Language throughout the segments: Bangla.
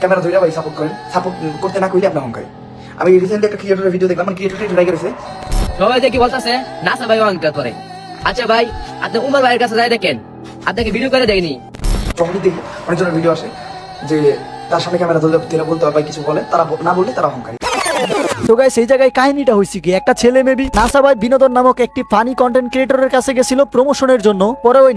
ক্যামেরা ধরে ভাই সাপোর্ট করেন। সাপোর্ট করতে না করলে আপনি অহংকারী। আমি রিসেন্টলি একটা ক্রিয়েটরের ভিডিও দেখলাম মানে ক্রিয়েটর ট্রাই করেছে সবাই দেখি বলতেছে? নাসা ভাই অহংকার করে। আচ্ছা ভাই আপনি উমর ভাইয়ের কাছে যাই দেখেন। আপনাকে ভিডিও করে দেয়নি। যখনই দেখি অনেকজনের ভিডিও আসে যে তার সামনে ক্যামেরা ধরে তারা বলতে হবে বা কিছু বলে তারা না বললে তারা অহংকারী। তো সেই জায়গায় কাহিনীটা হয়েছে কি, একটা ছেলে মেবি বিনোদন নামক একটি ফানি কন্টেন্ট ক্রিয়েটরের কাছে গেছিল প্রমোশনের জন্য। পরে ওই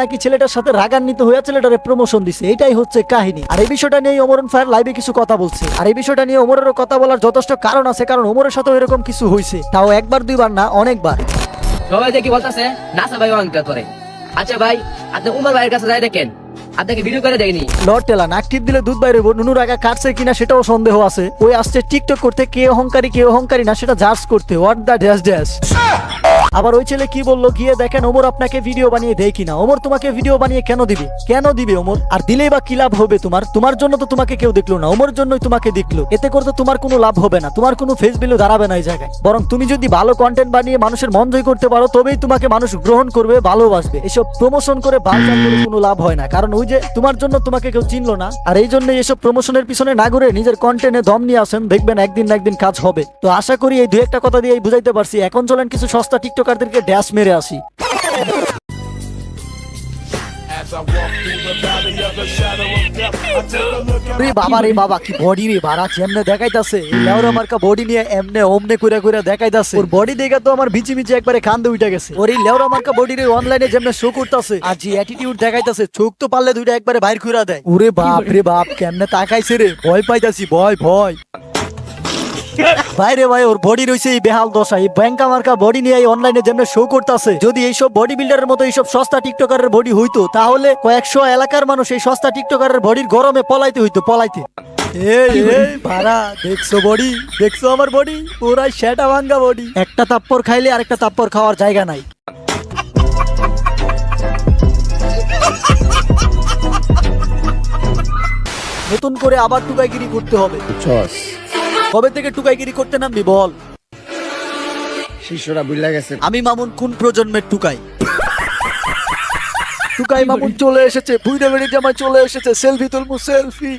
নাকি ছেলেটার সাথে রাগান্বিত হয়ে ছেলেটারে প্রমোশন দিছে। এটাই হচ্ছে কাহিনী। আর এই বিষয়টা নিয়ে অমরন ফায়ার লাইভে কিছু কথা বলছে। আর এই বিষয়টা নিয়ে ওমরেরও কথা বলার যথেষ্ট কারণ আছে, কারণ ওমরের সাথে এরকম কিছু হয়েছে তাও একবার, দুইবার না, অনেকবার। সবাই দেখি বলতেছে? নাসা ভাই অঙ্কা করে। আচ্ছা ভাই, আপনি উমর ভাইয়ের কাছে যাই দেখেন। নাক টিপ দিলে দুধ বাইরে কাটছে কিনা সেটাও সন্দেহ আছে। ওই আসছে টিকটক করতে, কে অহংকারী কে অহংকারী না সেটা জাজ করতে হোয়াট দ্য ড্যাশ ড্যাশ আবার ওই ছেলে কি বলল? গিয়ে দেখেন ওমর আপনাকে ভিডিও বানিয়ে দেয় কিনা। ওমর তোমাকে ভিডিও বানিয়ে কেন দিবে? কেন দিবে ওমর? আর দিলেই বা কি লাভ হবে তোমার? তোমার জন্য তো তোমাকে কেউ দেখল না। ওমর জন্যই তোমাকে দেখল। এতে করে তো তোমার কোনো লাভ হবে না। তোমার কোনো ফেস ভ্যালু দাঁড়াবে না এই জায়গায়। বরং তুমি যদি ভালো কন্টেন্ট বানিয়ে মানুষের মন জয় করতে পারো, তবেই তোমাকে মানুষ গ্রহণ করবে, ভালোবাসবে। এসব প্রমোশন করে বালচাল করে কোনো লাভ হয় না। কারণ ওই যে তোমার জন্য তোমাকে কেউ চিনলো না, আর এই জন্য এসব প্রমোশনের পিছনে না ঘুরে নিজের কন্টেন্টে দম নিয়ে আসেন। দেখবেন একদিন না একদিন কাজ হবে। তো আশা করি এই দু একটা কথা দিয়ে বুঝাইতে পারছি। এখন চলেন কিছু সস্তা টিকটকারদেরকে ড্যাশ মেরে আসি। বডি তো আমার একবারে উঠে গেছে। অনলাইনে যেমনে যে অ্যাটিটিউড চোখ তো পারলে দুইটা একবারে বাইর করে দেয়। ওরে বাপ রে বাপ, কেমনে তাকাইছে রে? ভয় পাইতাছি, ভয় ভয়। ভাইরে ভাই, ওর বডি রয়েছে এই বেহাল দশা এই ব্যাংকা মার্কা বডি নিয়ে এই অনলাইনে যেমন শো করতেছে। যদি এইসব বডি বিল্ডারের মতো এইসব সস্তা টিকটকারের বডি হইতো, তাহলে কয়েকশো এলাকার মানুষ এই সস্তা টিকটকারের বডির গরমে পলাইতে হইতো, পলাইতে। দেখছ বডি দেখছ আমার বডি পুরাই ভাঙ্গা বডি একটা তাপ্পর খাইলে তাপ্পর খাওয়ার জায়গা নাই। নতুন করে আবার টুকাইগিরি করতে হবে। কবে থেকে টুকাইগিরি করতে নামবি বল? শিষ্যরা বুঝলা গেছে। আমি মামুন কোন প্রজন্মের টুকাই। টুকাই মামুন চলে এসেছে বুইড়ে বেড়ি জামাই চলে এসেছে সেলফি তুলবো সেলফি।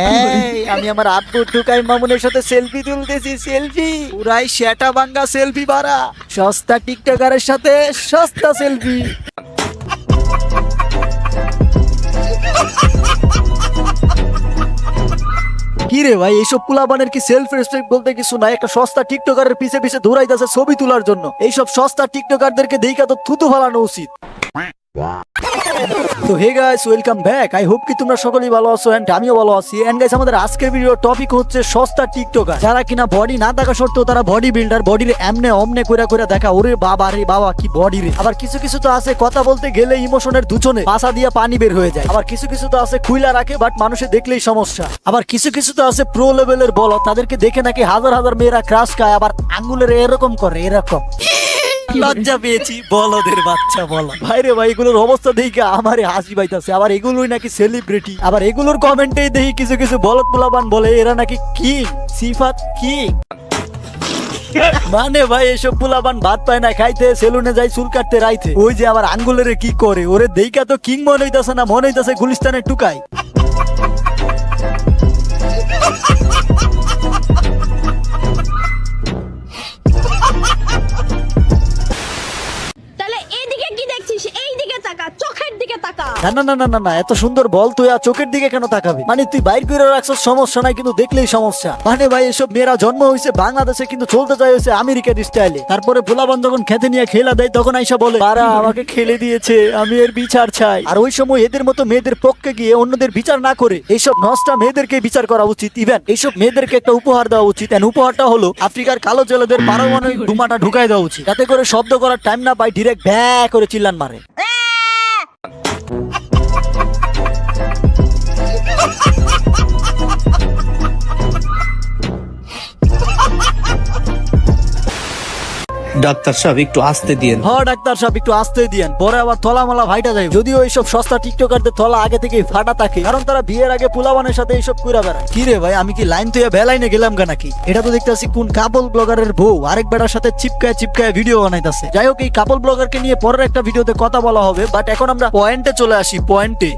এই আমি আমার আব্বু টুকাই মামুনের সাথে সেলফি তুলতেছি সেলফি। পুরাই সেটা ভাঙ্গা সেলফি বাড়া। সস্তা টিকটকারের সাথে সস্তা সেলফি। রে ভাই, এইসব পুলাবানের কি সেলফ রেসপেক্ট বলতে কিছু না একটা সস্তা টিকটকারের পিছে পিছে দৌড়াইতেছে ছবি তোলার জন্য। এইসব সস্তা টিকটকারদেরকে দেখা তো থুতু ফালানো উচিত। তো hey guys welcome back I hope কি তোমরা সকলেই ভালো আছো এন্ড আমিও ভালো আছি। এন্ড গাইস আমাদের আজকের ভিডিও টপিক হচ্ছে সস্তা টিকটকার। যারা কিনা বডি না থাকা সত্ত্বেও তারা বডি বিল্ডার বডির এমনে অমনে কইরা কইরা দেখা, ওরে বাবা রে বাবা, কি বডি রে। আবার কিছু কিছু তো আছে, কথা বলতে গেলে ইমোশনের দুচনে পাশা দিয়ে পানি বের হয়ে যায়। আবার কিছু কিছু তো আছে, খুইলা রাখে বাট মানুষে দেখলেই সমস্যা। আবার কিছু কিছু তো আছে প্রো লেভেলের বল তাদেরকে দেখে নাকি হাজার হাজার মেয়েরা ক্রাশ খায়, আবার আঙ্গুলের এরকম করে, এরকম। লজ্জা পেয়েছি। বলদের বাচ্চা বলো। ভাইরে ভাই এগুলোর অবস্থা দেখে আমারে হাসি পাইতাছে। আবার এগুলোই নাকি সেলিব্রিটি আবার এগুলোর কমেন্টে দেখি কিছু কিছু বলদ পোলাবান বলে এরা নাকি কিং সিফাত কিং মানে ভাই এসব পোলাবান ভাত পায় না খাইতে সেলুনে যাই চুল কাটতে রাইতে। ওই যে আবার আঙ্গুলের কি করে? ওরে দেইকা তো কিং মনে হইতাছে না মনে হইতাছে গুলিস্তানের টুকাই। না না না না না না, এত সুন্দর বল তুই আর চোখের দিকে কেন তাকাবি? মানে তুই বাইর করে রাখছ সমস্যা নাই, কিন্তু দেখলেই সমস্যা। মানে ভাই, এসব মেয়েরা জন্ম হয়েছে বাংলাদেশে, কিন্তু চলতে চাই হয়েছে আমেরিকার স্টাইলে তারপরে ভোলাবান যখন খেতে নিয়ে খেলা দেয়, তখন আইসা বলে তারা আমাকে খেলে দিয়েছে, আমি এর বিচার চাই। আর ওই সময় এদের মতো মেয়েদের পক্ষে গিয়ে অন্যদের বিচার না করে, এইসব নষ্টা মেয়েদেরকে বিচার করা উচিত। ইভেন এইসব মেয়েদেরকে একটা উপহার দেওয়া উচিত। উপহারটা হলো আফ্রিকার কালো জেলেদের পারমাণবিক ধুমাটা ঢুকাই দেওয়া উচিত। যাতে করে শব্দ করার টাইম না পাই ডিরেক্ট ভ্যা করে চিল্লান মারে। ডাক্তার সাহেব, একটু আসতে দিয়েন। হ, ডাক্তার সাহেব, একটু আসতে দিয়েন। পরে আবার থলা মালা ভাইটা যায় যদিও এইসব সস্তা টিকটকারদের থলা আগে থেকেই ফাটা থাকে, কারণ তারা বিয়ের আগে পোলাবানের সাথে এইসব কুইরা বেড়ায়। কি রে ভাই, আমি কি লাইন তুই বেলাইনে গেলাম গা নাকি? এটা তো দেখতেছি কোন কাপল ব্লগারের বউ, আরেক বেটার সাথে চিপকায় চিপকায় ভিডিও বানাইতেছে। যাই হোক, এই কাপল ব্লগারকে নিয়ে পরের একটা ভিডিওতে কথা বলা হবে বাট এখন আমরা পয়েন্টে চলে আসি পয়েন্টে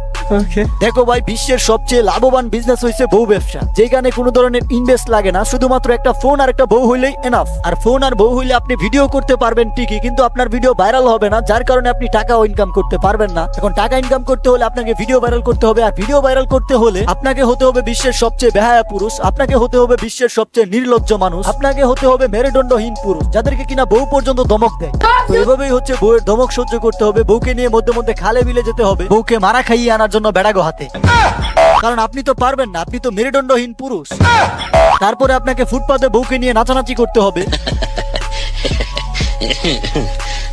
দেখো ভাই বিশ্বের সবচেয়ে লাভবান বিজনেস হয়েছে বউ ব্যবসা। যেখানে কোনো ধরনের ইনভেস্ট লাগে না শুধুমাত্র একটা ফোন আর একটা বউ হইলেই এনাফ আর ফোন আর বউ হইলে আপনি ভিডিও করতে পারবেন ঠিকই কিন্তু আপনার ভিডিও ভাইরাল হবে না যার কারণে আপনি টাকাও ইনকাম করতে পারবেন না। এখন টাকা ইনকাম করতে হলে আপনাকে ভিডিও ভাইরাল করতে হবে আর ভিডিও ভাইরাল করতে হলে আপনাকে হতে হবে বিশ্বের সবচেয়ে বেহায়া পুরুষ আপনাকে হতে হবে বিশ্বের সবচেয়ে নির্লজ্জ মানুষ আপনাকে হতে হবে মেরুদণ্ডহীন পুরুষ যাদেরকে কিনা বউ পর্যন্ত দমক দেয়। তো এভাবেই হচ্ছে বউয়ের দমক সহ্য করতে হবে বউকে নিয়ে মধ্যে মধ্যে খালে বিলে যেতে হবে বউকে মারা খাইয়ে আনার জন্য বেড়াগো হাতে। কারণ আপনি তো পারবেন না আপনি তো মেরুদণ্ডহীন পুরুষ। তারপরে আপনাকে ফুটপাতে বউকে নিয়ে নাচানাচি করতে হবে।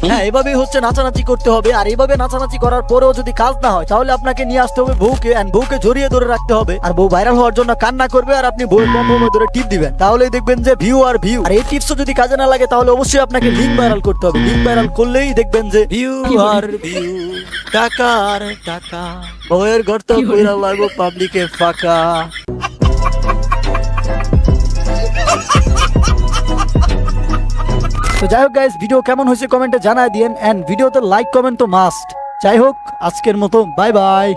হ্যাঁ এভাবেই হচ্ছে নাচানাচি করতে হবে আর এইভাবে নাচানাচি করার পরেও যদি কাজ না হয় তাহলে আপনাকে নিয়ে আসতে হবে বউকে and বউকে জড়িয়ে ধরে রাখতে হবে। আর বউ ভাইরাল হওয়ার জন্য কান্না করবে আর আপনি বউয়ের কম্পমে ধরে টিপ দিবেন। তাহলেই দেখবেন যে ভিউ আর ভিউ আর এই টিপসও যদি কাজে না লাগে তাহলে অবশ্যই আপনাকে লিঙ্ক ভাইরাল করতে হবে। লিঙ্ক ভাইরাল করলেই দেখবেন যে ভিউ আর ভিউ টাকা আর টাকা। বউয়ের ঘর তো কইরা লাগো পাবলিকে ফাঁকা। তো যাই হোক গাইস ভিডিও কেমন হয়েছে কমেন্টে জানায় দিয়েন এন্ড ভিডিওতে লাইক কমেন্ট তো মাস্ট যাই হোক আজকের মতো বাই বাই